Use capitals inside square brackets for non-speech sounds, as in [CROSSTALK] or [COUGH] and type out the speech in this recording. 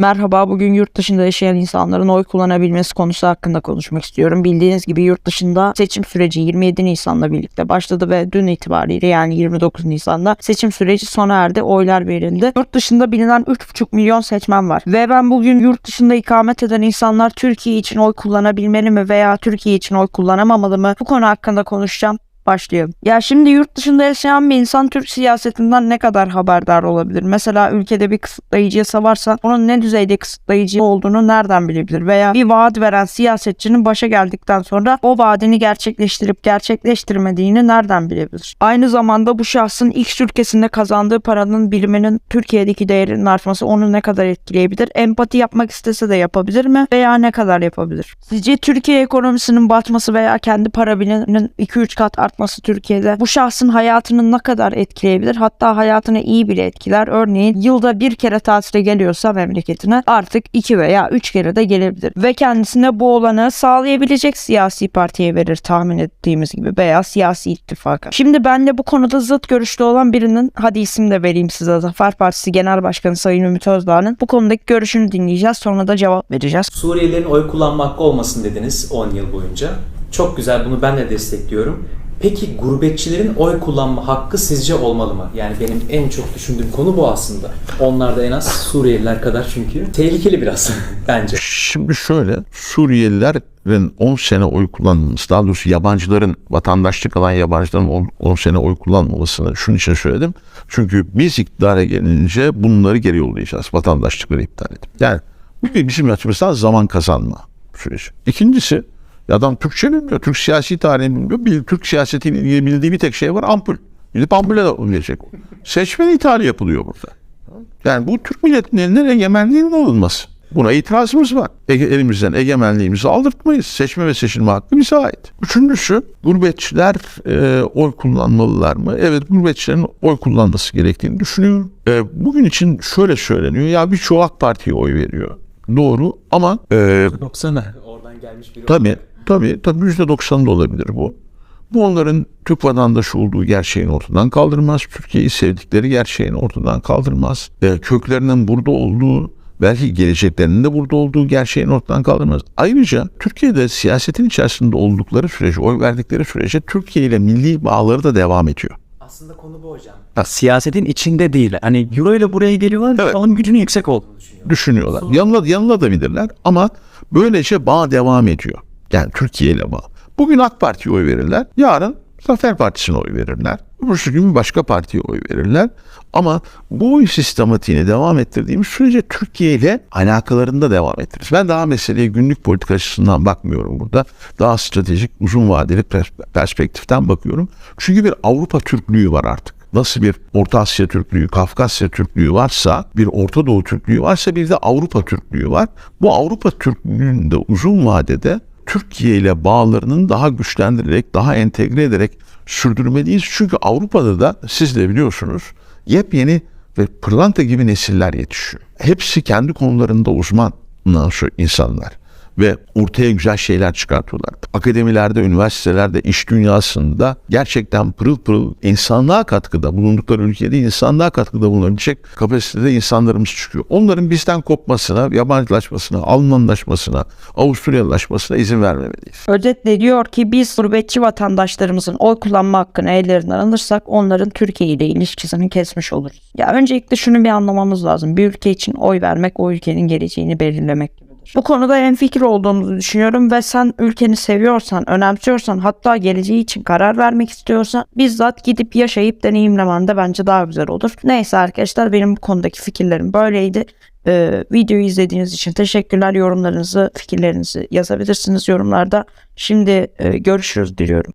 Merhaba, bugün yurt dışında yaşayan insanların oy kullanabilmesi konusu hakkında konuşmak istiyorum. Bildiğiniz gibi yurt dışında seçim süreci 27 Nisan'la birlikte başladı ve dün itibariyle yani 29 Nisan'da seçim süreci sona erdi, oylar verildi. Yurt dışında bilinen 3,5 milyon seçmen var ve ben bugün yurt dışında ikamet eden insanlar Türkiye için oy kullanabilmeli mi veya Türkiye için oy kullanamamalı mı? Bu konu hakkında konuşacağım. Başlayalım. Ya şimdi yurt dışında yaşayan bir insan Türk siyasetinden ne kadar haberdar olabilir? Mesela ülkede bir kısıtlayıcı yasa varsa onun ne düzeyde kısıtlayıcı olduğunu nereden bilebilir? Veya bir vaat veren siyasetçinin başa geldikten sonra o vaadini gerçekleştirip gerçekleştirmediğini nereden bilebilir? Aynı zamanda bu şahsın X ülkesinde kazandığı paranın biriminin Türkiye'deki değerinin artması onu ne kadar etkileyebilir? Empati yapmak istese de yapabilir mi? Veya ne kadar yapabilir? Sizce Türkiye ekonomisinin batması veya kendi para biriminin 2-3 kat artması Türkiye'de bu şahsın hayatını ne kadar etkileyebilir? Hatta hayatını iyi bile etkiler. Örneğin yılda bir kere tatile geliyorsa memleketine artık iki veya üç kere de gelebilir. Ve kendisine bu olanı sağlayabilecek siyasi partiye verir tahmin ettiğimiz gibi veya siyasi ittifaka. Şimdi ben de bu konuda zıt görüşlü olan birinin hadi isim de vereyim size Zafer Partisi Genel Başkanı Sayın Ümit Özdağ'ın bu konudaki görüşünü dinleyeceğiz. Sonra da cevap vereceğiz. Suriyelilerin oy kullanma hakkı olmasın dediniz 10 yıl boyunca. Çok güzel bunu ben de destekliyorum. Peki gurbetçilerin oy kullanma hakkı sizce olmalı mı? Yani benim en çok düşündüğüm konu bu aslında. Onlar da en az Suriyeliler kadar çünkü tehlikeli biraz [LAUGHS] bence. Şimdi şöyle Suriyelilerin 10 sene oy kullanması daha doğrusu yabancıların vatandaşlık alan yabancıların 10, 10 sene oy kullanmamasını şunun için söyledim. Çünkü biz iktidara gelince bunları geri yollayacağız. Vatandaşlıkları iptal edip. Yani bu bizim açımızdan zaman kazanma süreci. İkincisi adam Türkçe bilmiyor. Türk siyasi tarihini bilmiyor. Bir, Türk siyasetiyle ilgili bildiği bir tek şey var ampul. Gidip ampule de gelecek. Seçmen ithali yapılıyor burada. Yani bu Türk milletinin elinden egemenliğinin alınması. Buna itirazımız var. Ege, elimizden egemenliğimizi aldırtmayız. Seçme ve seçilme hakkı bize ait. Üçüncüsü gurbetçiler e, oy kullanmalılar mı? Evet gurbetçilerin oy kullanması gerektiğini düşünüyorum. E, bugün için şöyle söyleniyor. Ya birçoğu AK Parti'ye oy veriyor. Doğru ama e, 90'a oradan gelmiş biri. Tabii, tabii, tabii yüzde doksan da olabilir bu. Bu onların Türk vatandaşı olduğu gerçeğini ortadan kaldırmaz. Türkiye'yi sevdikleri gerçeğini ortadan kaldırmaz. E, köklerinin burada olduğu, belki geleceklerinin de burada olduğu gerçeğini ortadan kaldırmaz. Ayrıca Türkiye'de siyasetin içerisinde oldukları sürece, oy verdikleri sürece Türkiye ile milli bağları da devam ediyor. Aslında konu bu hocam. Ya siyasetin içinde değil. Hani euro ile buraya geliyorlar. Evet. Alım gücünün yüksek olduğunu düşünüyor. düşünüyorlar. Yanıla, yanılabilirler ama böylece bağ devam ediyor. Yani Türkiye ile bağ. Bugün AK Parti'ye oy verirler. Yarın Zafer Partisi'ne oy verirler. Öbürsü gün bir başka partiye oy verirler. Ama bu oy sistematiğini devam ettirdiğimiz sürece Türkiye ile alakalarında devam ettiririz. Ben daha meseleye günlük politika açısından bakmıyorum burada. Daha stratejik, uzun vadeli pers- perspektiften bakıyorum. Çünkü bir Avrupa Türklüğü var artık nasıl bir Orta Asya Türklüğü, Kafkasya Türklüğü varsa, bir Orta Doğu Türklüğü varsa bir de Avrupa Türklüğü var. Bu Avrupa Türklüğünün de uzun vadede Türkiye ile bağlarının daha güçlendirilerek, daha entegre ederek sürdürmeliyiz. Çünkü Avrupa'da da siz de biliyorsunuz yepyeni ve pırlanta gibi nesiller yetişiyor. Hepsi kendi konularında uzman insanlar ve ortaya güzel şeyler çıkartıyorlar. Akademilerde, üniversitelerde, iş dünyasında gerçekten pırıl pırıl insanlığa katkıda bulundukları ülkede insanlığa katkıda bulunabilecek kapasitede insanlarımız çıkıyor. Onların bizden kopmasına, yabancılaşmasına, Almanlaşmasına, Avusturyalılaşmasına izin vermemeliyiz. Özetle diyor ki biz gurbetçi vatandaşlarımızın oy kullanma hakkını ellerinden alırsak onların Türkiye ile ilişkisini kesmiş oluruz. Ya öncelikle şunu bir anlamamız lazım. Bir ülke için oy vermek o ülkenin geleceğini belirlemek gibidir. Bu konuda en fikir olduğumuzu düşünüyorum ve sen ülkeni seviyorsan, önemsiyorsan hatta geleceği için karar vermek istiyorsan bizzat gidip yaşayıp deneyimlemen de bence daha güzel olur. Neyse arkadaşlar benim bu konudaki fikirlerim böyleydi. Ee, videoyu izlediğiniz için teşekkürler. Yorumlarınızı, fikirlerinizi yazabilirsiniz yorumlarda. Şimdi e, görüşürüz diliyorum.